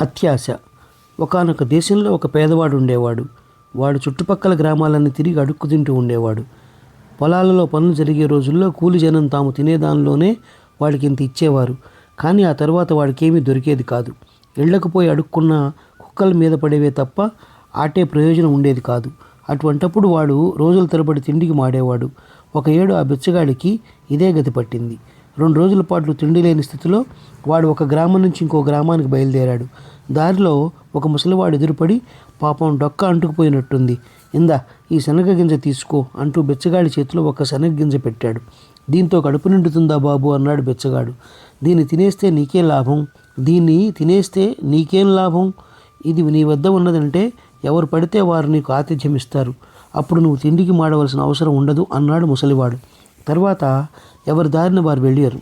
అత్యాశ. ఒకానొక దేశంలో ఒక పేదవాడు ఉండేవాడు. వాడు చుట్టుపక్కల గ్రామాలన్నీ తిరిగి అడుక్కు తింటూ ఉండేవాడు. పొలాలలో పనులు జరిగే రోజుల్లో కూలి జనం తాము తినేదానిలోనే వాడికి ఇంత ఇచ్చేవారు. కానీ ఆ తర్వాత వాడికేమీ దొరికేది కాదు. ఇళ్ళకు పోయి అడుక్కున్న కుక్కల మీద పడేవే తప్ప ఆటే ప్రయోజనం ఉండేది కాదు. అటువంటప్పుడు వాడు రోజుల తరబడి తిండికి మాడేవాడు. ఒక ఏడు ఆ బిచ్చగాడికి ఇదే గతి పట్టింది. రెండు రోజుల పాటు తిండి లేని స్థితిలో వాడు ఒక గ్రామం నుంచి ఇంకో గ్రామానికి బయలుదేరాడు. దారిలో ఒక ముసలివాడు ఎదురుపడి పాపం డొక్క అంటుకుపోయినట్టుంది. ఇందా ఈ శనగ గింజ తీసుకో అంటూ బెచ్చగాడి చేతిలో ఒక శనగ గింజ పెట్టాడు. దీంతో కడుపు నిండుతుందా బాబు అన్నాడు బెచ్చగాడు. దీన్ని తినేస్తే నీకేం లాభం? దీన్ని తినేస్తే నీకేం లాభం? ఇది నీ వద్ద ఉన్నదంటే ఎవరు పడితే వారు నీకు ఆతిథ్యం ఇస్తారు అప్పుడు నువ్వు తిండికి మాడవలసిన అవసరం ఉండదు అన్నాడు ముసలివాడు. తర్వాత ఎవరి దారిన వారు వెళ్ళారు.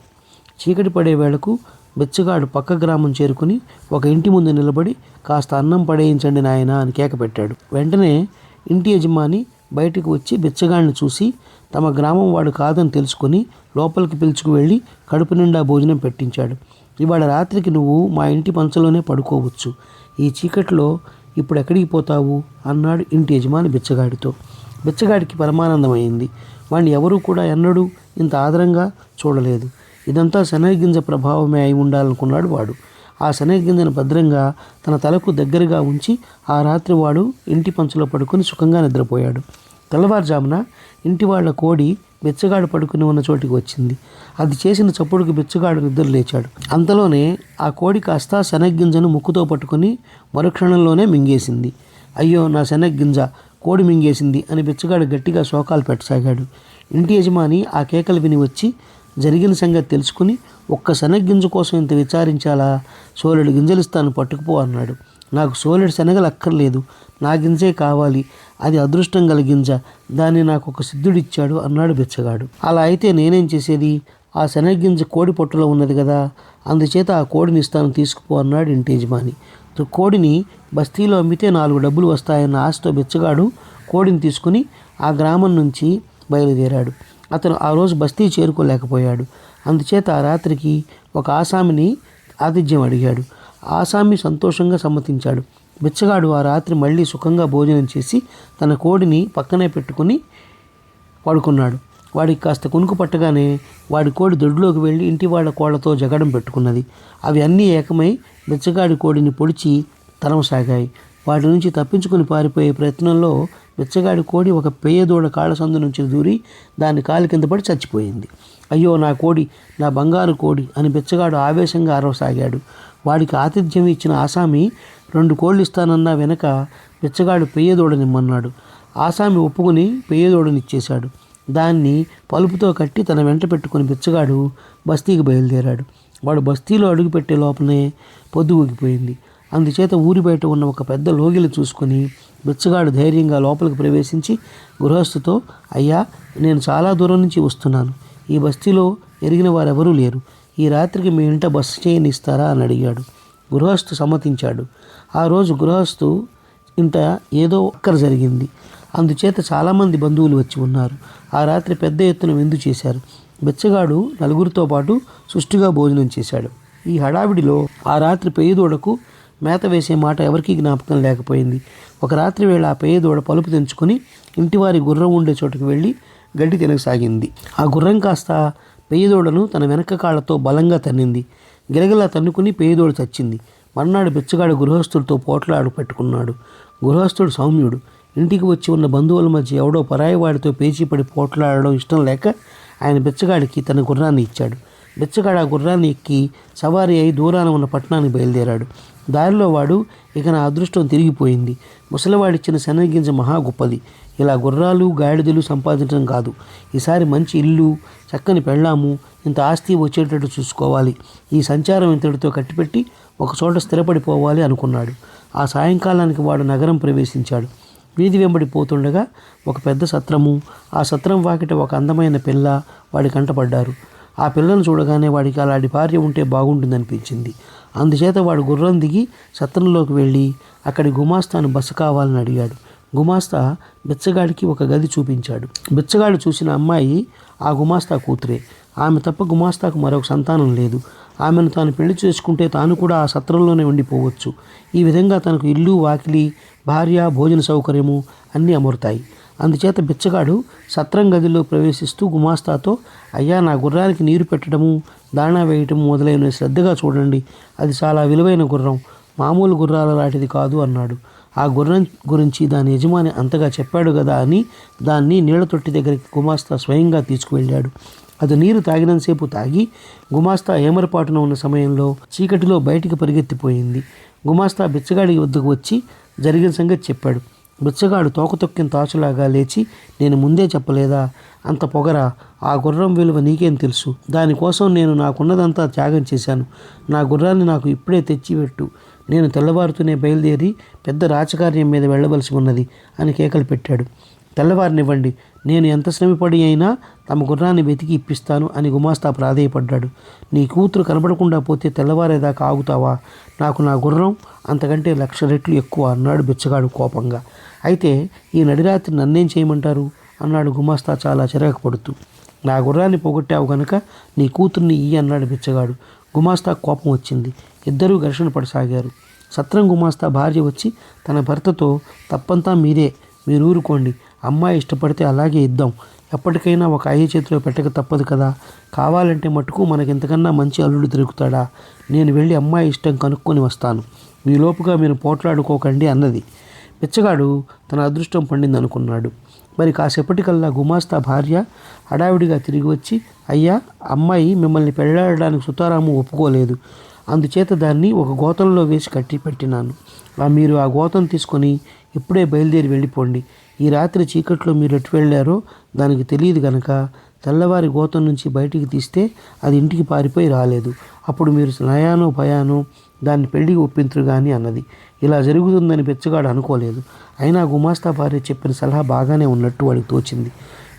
చీకటి పడే వేళకు బెచ్చగాడు పక్క గ్రామం చేరుకుని ఒక ఇంటి ముందు నిలబడి కాస్త అన్నం పడేయించండి నాయనా అని కేక పెట్టాడు వెంటనే ఇంటి యజమాని బయటకు వచ్చి బిచ్చగాడిని చూసి తమ గ్రామం వాడు కాదని తెలుసుకొని లోపలికి పిలుచుకు వెళ్ళి కడుపు నిండా భోజనం పెట్టించాడు. ఇవాళ రాత్రికి నువ్వు మా ఇంటి పంచలోనే పడుకోవచ్చు. ఈ చీకట్లో ఇప్పుడు ఎక్కడికి పోతావు? అన్నాడు ఇంటి యజమాని బిచ్చగాడితో. బిచ్చగాడికి పరమానందమైంది వాడిని ఎవరూ కూడా ఎన్నడూ ఇంత ఆదరంగా చూడలేదు. ఇదంతా శనగగింజ ప్రభావమే అయి ఉండాలనుకున్నాడు వాడు. ఆ శనగగింజను భద్రంగా తన తలకు దగ్గరగా ఉంచి ఆ రాత్రి వాడు ఇంటి పంచులో పడుకొని సుఖంగా నిద్రపోయాడు. తెల్లవారుజామున ఇంటి వాళ్ళ కోడి బెచ్చగాడు పడుకుని ఉన్న చోటికి వచ్చింది. అది చేసిన చప్పుడుకి బెచ్చగాడు నిద్ర లేచాడు. అంతలోనే ఆ కోడి కాస్త శనగగింజను ముక్కుతో పట్టుకొని మరుక్షణంలోనే మింగేసింది. అయ్యో నా శనగగింజ కోడి మింగేసింది అని బిచ్చగాడు గట్టిగా శోకాలు పెట్టసాగాడు. ఇంటి యజమాని ఆ కేకలు విని వచ్చి జరిగిన సంగతి తెలుసుకుని ఒక్క శనగ్గింజ కోసం ఇంత విచారించాలా? సోలెడు గింజలు ఇస్తాను పట్టుకుపో అన్నాడు. నాకు సోలెడు శనగలు అక్కర్లేదు. నా గింజే కావాలి. అది అదృష్టం గల గింజ. దాన్ని నాకు ఒక సిద్ధుడిచ్చాడు అన్నాడు బిచ్చగాడు. అలా అయితే నేనేం చేసేది? ఆ శనగగింజ కోడి పొట్టులో ఉన్నది కదా. అందుచేత ఆ కోడిని ఇస్తాను తీసుకుపో అన్నాడు ఇంటి యజమాని. కోడిని బస్తీలో అమ్మితే నాలుగు డబ్బులు వస్తాయన్న ఆశతో బిచ్చగాడు కోడిని తీసుకుని ఆ గ్రామం నుంచి బయలుదేరాడు. అతను ఆ రోజు బస్తీ చేరుకోలేకపోయాడు. అందుచేత ఆ రాత్రికి ఒక ఆసామిని ఆతిథ్యం అడిగాడు. ఆసామి సంతోషంగా సమ్మతించాడు. బిచ్చగాడు ఆ రాత్రి మళ్ళీ సుఖంగా భోజనం చేసి తన కోడిని పక్కనే పెట్టుకుని పడుకున్నాడు. వాడికి కాస్త కునుకు పట్టగానే వాడి కోడి దొడ్లోకి వెళ్ళి ఇంటి వాళ్ళ కోళ్ళతో జగడం పెట్టుకున్నది. అవి అన్నీ ఏకమై బిచ్చగాడి కోడిని పొడిచి తరమసాగాయి. వాటి నుంచి తప్పించుకుని పారిపోయే ప్రయత్నంలో బిచ్చగాడి కోడి ఒక పేయదూడ కాళ్ళ సందు నుంచి దూరి దాని కాలు కింద పడి చచ్చిపోయింది. అయ్యో నా కోడి నా బంగారు కోడి అని బిచ్చగాడు ఆవేశంగా అరవసాగాడు. వాడికి ఆతిథ్యం ఇచ్చిన ఆసామి రెండు కోళ్ళు ఇస్తానన్నా వెనక బిచ్చగాడు పెయ్యదోడనిమ్మన్నాడు ఆసామి ఒప్పుకొని పెయ్యదూడనిచ్చేశాడు దాన్ని పలుపుతో కట్టి తన వెంట పెట్టుకుని బిచ్చగాడు బస్తీకి బయలుదేరాడు. వాడు బస్తీలో అడుగుపెట్టే లోపలనే పొద్దు ఊగిపోయింది అందుచేత ఊరి బయట ఉన్న ఒక పెద్ద లోగిలు చూసుకొని బిచ్చగాడు ధైర్యంగా లోపలికి ప్రవేశించి గృహస్థుతో అయ్యా నేను చాలా దూరం నుంచి వస్తున్నాను. ఈ బస్తీలో ఎరిగిన వారెవరూ లేరు. ఈ రాత్రికి మీ ఇంట బస చేయనిస్తారా? అని అడిగాడు. గృహస్థు సమ్మతించాడు. ఆ రోజు గృహస్థు ఇంట ఏదో ఒక్కర జరిగింది. అందుచేత చాలామంది బంధువులు వచ్చి ఉన్నారు. ఆ రాత్రి పెద్ద ఎత్తున విందు చేశారు. బెచ్చగాడు నలుగురితో పాటు సుష్టిగా భోజనం చేశాడు. ఈ హడావిడిలో ఆ రాత్రి పెయ్యదూడకు మేత వేసే మాట ఎవరికీ జ్ఞాపకం లేకపోయింది. ఒక రాత్రి వేళ ఆ పెయ్యదూడ పలుపు తెంచుకొని ఇంటివారి గుర్రం ఉండే చోటుకు వెళ్ళి గడ్డి తినసాగింది. ఆ గుర్రం కాస్త పెయ్యదూడను తన వెనక కాళ్ళతో బలంగా తన్నింది. గిలగిలా తన్నుకుని పేదోడు చచ్చింది. మర్నాడు బిచ్చగాడు గృహస్థుడితో పోట్లాడు పెట్టుకున్నాడు. గృహస్థుడు సౌమ్యుడు. ఇంటికి వచ్చి ఉన్న బంధువుల మధ్య ఎవడో పరాయివాడితో పేచీపడి పోట్లాడడం ఇష్టం లేక ఆయన బిచ్చగాడికి తన గుర్రాన్ని ఇచ్చాడు. బిచ్చగాడు ఆ గుర్రాన్ని ఎక్కి సవారీ అయి దూరాన ఉన్న పట్టణానికి బయలుదేరాడు. దారిలో వాడు ఇక నా అదృష్టం తిరిగిపోయింది. ముసలివాడిచ్చిన శనగింజ మహా గొప్పది. ఇలా గుర్రాలు గాడిదలు సంపాదించడం కాదు. ఈసారి మంచి ఇల్లు చక్కని పెళ్ళాము ఇంత ఆస్తి వచ్చేటట్టు చూసుకోవాలి. ఈ సంచారం ఇంతటితో కట్టిపెట్టి ఒక చోట స్థిరపడిపోవాలి అనుకున్నాడు. ఆ సాయంకాలానికి వాడు నగరం ప్రవేశించాడు. వీధి వెంబడి పోతుండగా ఒక పెద్ద సత్రము ఆ సత్రం వాకిట ఒక అందమైన పిల్ల వాడి కంటపడ్డారు. ఆ పిల్లను చూడగానే వాడికి అలాంటి భార్య ఉంటే బాగుంటుందనిపించింది. అందుచేత వాడు గుర్రం దిగి సత్రంలోకి వెళ్ళి అక్కడి గుమాస్తాను బస కావాలని అడిగాడు. గుమాస్తా బిచ్చగాడికి ఒక గది చూపించాడు. బిచ్చగాడు చూసిన అమ్మాయి ఆ గుమాస్తా కూతురే. ఆమె తప్ప గుమాస్తాకు మరొక సంతానం లేదు. ఆమెను తాను పెళ్ళి చేసుకుంటే తాను కూడా ఆ సత్రంలోనే ఉండిపోవచ్చు. ఈ విధంగా తనకు ఇల్లు వాకిలి భార్య భోజన సౌకర్యము అన్నీ అమరుతాయి. అందుచేత బిచ్చగాడు సత్రం గదిలో ప్రవేశిస్తూ గుమాస్తాతో అయ్యా నా గుర్రానికి నీరు పెట్టడము దాణా వేయటము మొదలైన శ్రద్ధగా చూడండి. అది చాలా విలువైన గుర్రం. మామూలు గుర్రాల లాంటిది కాదు అన్నాడు. ఆ గుర్రం గురించి దాని యజమాని అంతగా చెప్పాడు కదా అని దాన్ని నీళ్ళ తొట్టి దగ్గరికి గుమాస్తా స్వయంగా తీసుకువెళ్ళాడు. అది నీరు తాగినంతసేపు తాగి గుమాస్తా ఏమరపాటున ఉన్న సమయంలో చీకటిలో బయటికి పరిగెత్తిపోయింది. గుమాస్తా బిచ్చగాడి వద్దకు వచ్చి జరిగిన సంగతి చెప్పాడు. బిచ్చగాడు తోక తొక్కిన తాచులాగా లేచి నేను ముందే చెప్పలేదా? అంత పొగరా? ఆ గుర్రం విలువ నీకేం తెలుసు? దానికోసం నేను నాకున్నదంతా త్యాగం చేశాను. నా గుర్రాన్ని నాకు ఇప్పుడే తెచ్చిపెట్టు. నేను తెల్లవారుతూనే బయలుదేరి పెద్ద రాజకార్యం మీద వెళ్ళవలసి ఉన్నది అని కేకలు పెట్టాడు. తెల్లవారినివ్వండి. నేను ఎంత శ్రమపడి అయినా తమ గుర్రాన్ని వెతికి ఇప్పిస్తాను అని గుమాస్తా ప్రాధేయపడ్డాడు నీ కూతురు కనబడకుండా పోతే తెల్లవారేదాకా ఆగుతావా? నాకు నా గుర్రం అంతకంటే లక్ష రెట్లు ఎక్కువ అన్నాడు బిచ్చగాడు కోపంగా. అయితే ఈ నడిరాత్రి నన్నేం చేయమంటారు? అన్నాడు గుమాస్తా చాలా చిరాకు పడుతూ నా గుర్రాన్ని పోగొట్టావు గనుక నీ కూతుర్ని ఇయ్యి అన్నాడు బిచ్చగాడు. గుమాస్తా కోపం వచ్చింది. ఇద్దరూ ఘర్షణ పడసాగారు. సత్రం గుమాస్తా భార్య వచ్చి తన భర్తతో తప్పంతా మీరే మీరు ఊరుకోండి. అమ్మాయి ఇష్టపడితే అలాగే ఇద్దాం. ఎప్పటికైనా ఒక అయ్య చేతిలో పెట్టక తప్పదు కదా. కావాలంటే మటుకు మనకి ఇంతకన్నా మంచి అల్లుడు దొరుకుతాడా? నేను వెళ్ళి అమ్మాయి ఇష్టం కనుక్కొని వస్తాను. మీ లోపుగా మీరు పోట్లాడుకోకండి అన్నది. పిచ్చగాడు తన అదృష్టం పండింది అనుకున్నాడు మరి కాసేపటికల్లా గుమాస్తా భార్య హడావిడిగా తిరిగి వచ్చి అయ్యా అమ్మాయి మిమ్మల్ని పెళ్ళాడడానికి సుతారాము ఒప్పుకోలేదు. అందుచేత దాన్ని ఒక గోతంలో వేసి కట్టి పెట్టినాను. ఆ మీరు ఆ గోతం తీసుకొని ఇప్పుడే బయలుదేరి వెళ్ళిపోండి. ఈ రాత్రి చీకట్లో మీరు ఎటు వెళ్ళారో దానికి తెలియదు గనక తెల్లవారి గోతం నుంచి బయటికి తీస్తే అది ఇంటికి పారిపోయి రాలేదు. అప్పుడు మీరు నయానో భయానో దాన్ని పెళ్ళికి ఒప్పించరు కానీ అన్నది. ఇలా జరుగుతుందని బెచ్చగాడు అనుకోలేదు. అయినా గుమాస్తా భార్య చెప్పిన సలహా బాగానే ఉన్నట్టు వాడికి తోచింది.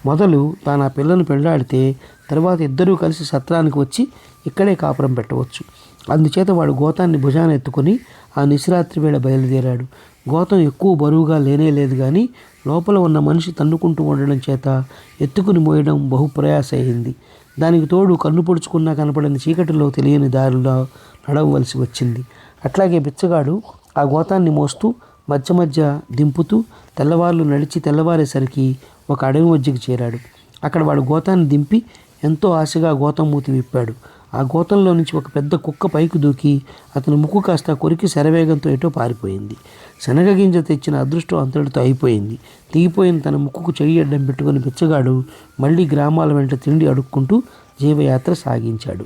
మొదలు తాను ఆ పిల్లను పెళ్ళాడితే తర్వాత ఇద్దరూ కలిసి సత్రానికి వచ్చి ఇక్కడే కాపురం పెట్టవచ్చు. అందుచేత వాడు గోతాన్ని భుజాన ఎత్తుకొని ఆ నిశరాత్రి వేళ బయలుదేరాడు. గోతం ఎక్కువ బరువుగా లేనే లేదు కానీ లోపల ఉన్న మనిషి తన్నుకుంటూ ఉండడం చేత ఎత్తుకుని మోయడం బహు ప్రయాస అయింది దానికి తోడు కన్ను పొడుచుకున్నా కనపడని చీకటిలో తెలియని దారిలో నడవవలసి వచ్చింది. అట్లాగే బిచ్చగాడు ఆ గోతాన్ని మోస్తూ మధ్య మధ్య దింపుతూ తెల్లవార్లు నడిచి తెల్లవారేసరికి ఒక అడవి మధ్యకు చేరాడు. అక్కడ వాడు గోతాన్ని దింపి ఎంతో ఆశగా గోతం మూతి విప్పాడు. ఆ గోతంలో నుంచి ఒక పెద్ద కుక్క పైకి దూకి అతని ముక్కు కాస్త కొరికి శరవేగంతో ఎటో పారిపోయింది. శనగ గింజ తెచ్చిన అదృష్టం అంతటితో అయిపోయింది. దిగిపోయిన తన ముక్కుకు చెయ్యి అడ్డం పెట్టుకుని బిచ్చగాడు మళ్ళీ గ్రామాల వెంట తిండి అడుక్కుంటూ జీవయాత్ర సాగించాడు.